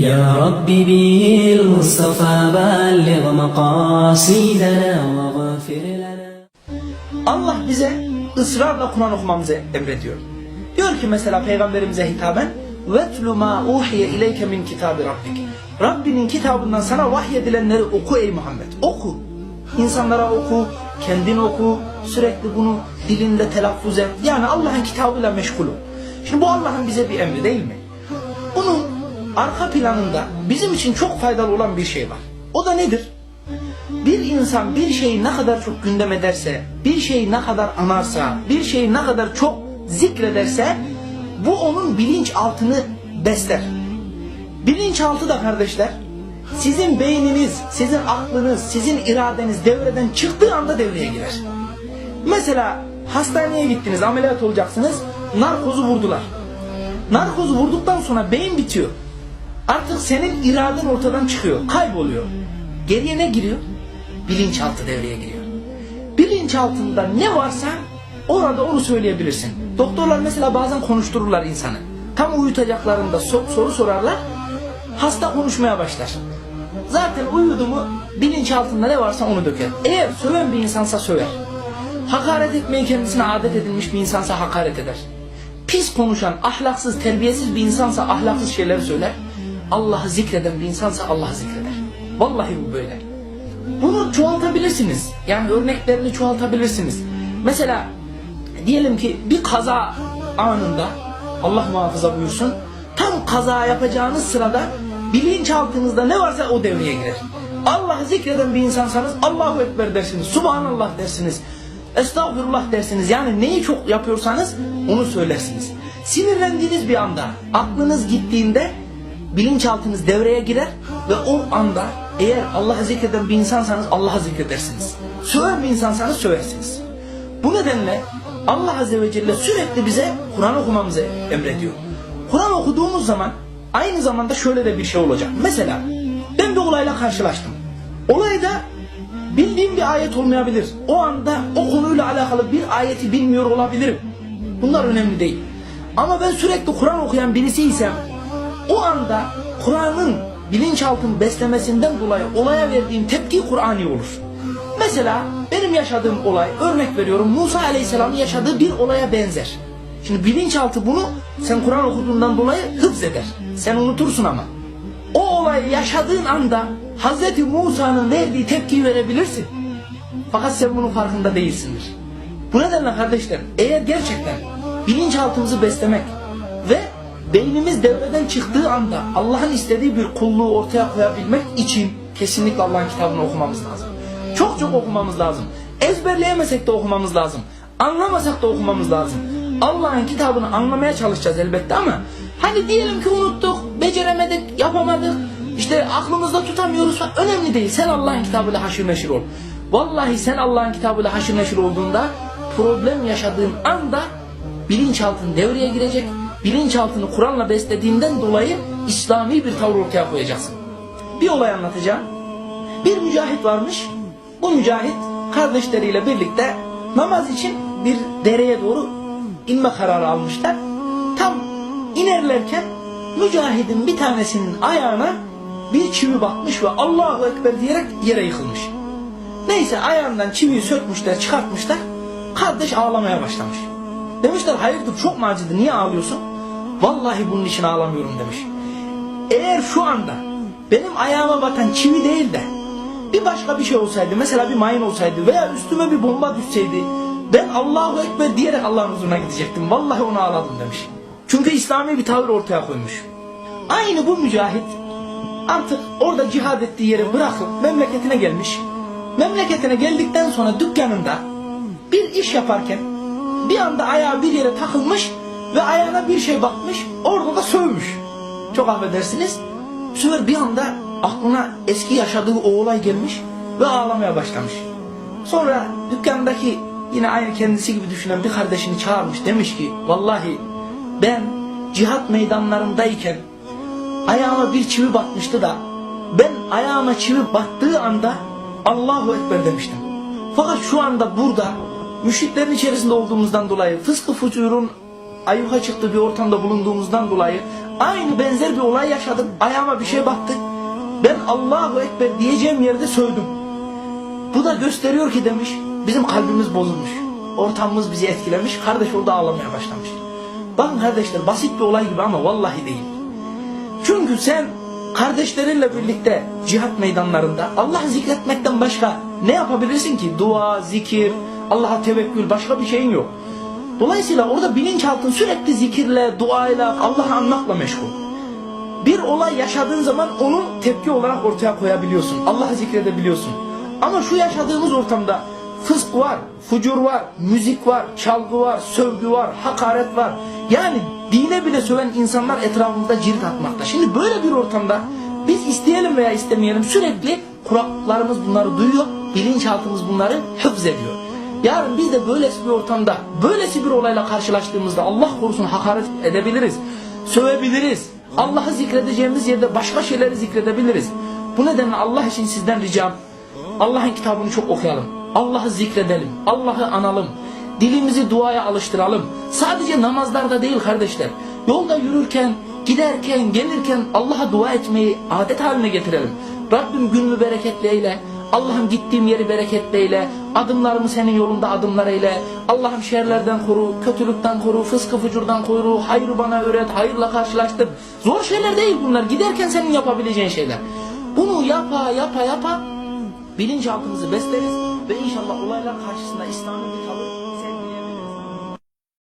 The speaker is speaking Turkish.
يا رب بالمصطفى بلغ مقاصدنا واغفر لنا Allah bize ısrarla Kur'an okumamızı emrediyor. Diyor ki mesela peygamberimize hitaben وَتْلُ مَا اُوحِيَ اِلَيْكَ مِنْ كِتَابِ رَبِّكَ Rabbinin kitabından sana vahyedilenleri oku ey Muhammed. Oku. İnsanlara oku, kendin oku, sürekli bunu dilinde telaffuz et. Yani Allah'ın kitabıyla meşgul ol. Şimdi bu Allah'ın bize bir emri değil mi? Arka planında bizim için çok faydalı olan bir şey var. O da nedir? Bir insan bir şeyi ne kadar çok gündem ederse, bir şeyi ne kadar anarsa, bir şeyi ne kadar çok zikrederse bu onun bilinçaltını besler. Bilinçaltı da kardeşler sizin beyniniz, sizin aklınız, sizin iradeniz devreden çıktığı anda devreye girer. Mesela hastaneye gittiniz, ameliyat olacaksınız, narkozu vurdular. Narkozu vurduktan sonra beyin bitiyor. Artık senin iraden ortadan çıkıyor, kayboluyor. Geriye ne giriyor? Bilinçaltı devreye giriyor. Bilinçaltında ne varsa orada onu söyleyebilirsin. Doktorlar mesela bazen konuştururlar insanı. Tam uyutacaklarında so- soru sorarlar. Hasta konuşmaya başlar. Zaten uyudu mu bilinçaltında ne varsa onu döker. Eğer söven bir insansa söver. Hakaret etmeyi kendisine adet edilmiş bir insansa hakaret eder. Pis konuşan, ahlaksız, terbiyesiz bir insansa ahlaksız şeyler söyler. Allah'ı zikreden bir insansa Allah'ı zikreder. Vallahi bu böyle. Bunu çoğaltabilirsiniz. Yani örneklerini çoğaltabilirsiniz. Mesela diyelim ki bir kaza anında Allah muhafaza buyursun tam kaza yapacağınız sırada bilinçaltınızda ne varsa o devreye girer. Allah'ı zikreden bir insansanız Allahu Ekber dersiniz. Subhanallah dersiniz. Estağfurullah dersiniz. Yani neyi çok yapıyorsanız onu söylersiniz. Sinirlendiğiniz bir anda aklınız gittiğinde bilinçaltınız devreye girer ve o anda eğer Allah'ı zikreden bir insansanız Allah'ı zikredersiniz. Söven bir insansanız söversiniz. Bu nedenle Allah Azze ve Celle sürekli bize Kur'an okumamızı emrediyor. Kur'an okuduğumuz zaman aynı zamanda şöyle de bir şey olacak. Mesela ben bir olayla karşılaştım. Olayda bildiğim bir ayet olmayabilir. O anda o konuyla alakalı bir ayeti bilmiyor olabilirim. Bunlar önemli değil. Ama ben sürekli Kur'an okuyan birisiysem o anda Kur'an'ın bilinçaltını beslemesinden dolayı olaya verdiğim tepki Kur'ani olur. Mesela benim yaşadığım olay örnek veriyorum Musa Aleyhisselam'ın yaşadığı bir olaya benzer. Şimdi bilinçaltı bunu sen Kur'an okuduğundan dolayı hıfz eder. Sen unutursun ama. O olayı yaşadığın anda Hz. Musa'nın verdiği tepkiyi verebilirsin. Fakat sen bunun farkında değilsindir. Bu nedenle kardeşler eğer gerçekten bilinçaltımızı beslemek ve beynimiz devreden çıktığı anda Allah'ın istediği bir kulluğu ortaya koyabilmek için kesinlikle Allah'ın kitabını okumamız lazım. Çok çok okumamız lazım. Ezberleyemesek de okumamız lazım. Anlamasak da okumamız lazım. Allah'ın kitabını anlamaya çalışacağız elbette ama hani diyelim ki unuttuk, beceremedik, yapamadık. İşte aklımızda tutamıyoruz falan. Önemli değil. Sen Allah'ın kitabıyla haşır neşir ol. Vallahi sen Allah'ın kitabıyla haşır neşir olduğunda problem yaşadığın anda bilinçaltın devreye girecek. Bilinçaltını Kur'an'la beslediğinden dolayı İslami bir tavır ortaya koyacaksın. Bir olay anlatacağım. Bir mücahit varmış. Bu mücahit kardeşleriyle birlikte namaz için bir dereye doğru inme kararı almışlar. Tam inerlerken mücahidin bir tanesinin ayağına bir çivi batmış ve Allahu Ekber diyerek yere yıkılmış. Neyse ayağından çiviyi sökmüşler, çıkartmışlar. Kardeş ağlamaya başlamış. Demişler hayırdır çok mu acıdı niye ağlıyorsun? Vallahi bunun için ağlamıyorum demiş. Eğer şu anda benim ayağıma batan çivi değil de bir başka bir şey olsaydı mesela bir mayın olsaydı veya üstüme bir bomba düşseydi ben Allahu Ekber diyerek Allah'ın huzuruna gidecektim. Vallahi onu ağladım demiş. Çünkü İslami bir tavır ortaya koymuş. Aynı bu mücahit artık orada cihad ettiği yeri bırakıp memleketine gelmiş. Memleketine geldikten sonra dükkanında bir iş yaparken bir anda ayağı bir yere takılmış ve ayağına bir şey batmış orada da sövmüş. Çok affedersiniz. Bu sefer bir anda aklına eski yaşadığı o olay gelmiş ve ağlamaya başlamış. Sonra dükkandaki yine aynı kendisi gibi düşünen bir kardeşini çağırmış. Demiş ki vallahi ben cihat meydanlarındayken ayağıma bir çivi batmıştı da ben ayağıma çivi battığı anda Allahu Ekber demiştim. Fakat şu anda burada müşriklerin içerisinde olduğumuzdan dolayı fıskı fucurun ayyuka çıktığı bir ortamda bulunduğumuzdan dolayı Aynı benzer bir olay yaşadım. Ayağıma bir şey battı. Ben Allahu Ekber diyeceğim yerde sövdüm. Bu da gösteriyor ki demiş bizim kalbimiz bozulmuş. Ortamımız bizi etkilemiş. Kardeş orada ağlamaya başlamış. Bakın kardeşler basit bir olay gibi ama vallahi değil. Çünkü sen kardeşlerinle birlikte cihat meydanlarında Allah zikretmekten başka ne yapabilirsin ki? Dua, zikir, Allah'a tevekkül başka bir şeyin yok. Dolayısıyla orada bilinçaltın sürekli zikirle, duayla, Allah'ı anmakla meşgul. Bir olay yaşadığın zaman onu tepki olarak ortaya koyabiliyorsun. Allah'ı zikredebiliyorsun. Ama şu yaşadığımız ortamda fısk var, fucur var, müzik var, çalgı var, sövgü var, hakaret var. Yani dine bile söven insanlar etrafımızda cirit atmakta. Şimdi böyle bir ortamda biz isteyelim veya istemeyelim sürekli kulaklarımız bunları duyuyor, bilinçaltımız bunları hıfz ediyor. Yarın biz de böylesi bir ortamda, böylesi bir olayla karşılaştığımızda Allah korusun hakaret edebiliriz, sövebiliriz. Allah'ı zikredeceğimiz yerde başka şeyleri zikredebiliriz. Bu nedenle Allah için sizden ricam, Allah'ın kitabını çok okuyalım. Allah'ı zikredelim, Allah'ı analım. Dilimizi duaya alıştıralım. Sadece namazlarda değil kardeşler. Yolda yürürken, giderken, gelirken Allah'a dua etmeyi adet haline getirelim. Rabbim günümü bereketli eyle. Allah'ım gittiğim yeri bereketli eyle. Adımlarımı senin yolunda adımlar eyle. Allah'ım şerlerden koru, kötülükten koru, fıskı fucurdan koru, hayrı bana öğret, hayırla karşılaştır. Zor şeyler değil bunlar. Giderken senin yapabileceğin şeyler. Bunu yapa yapa yapa bilinçaltımızı besleriz ve inşallah olaylar karşısında İslami bir tavır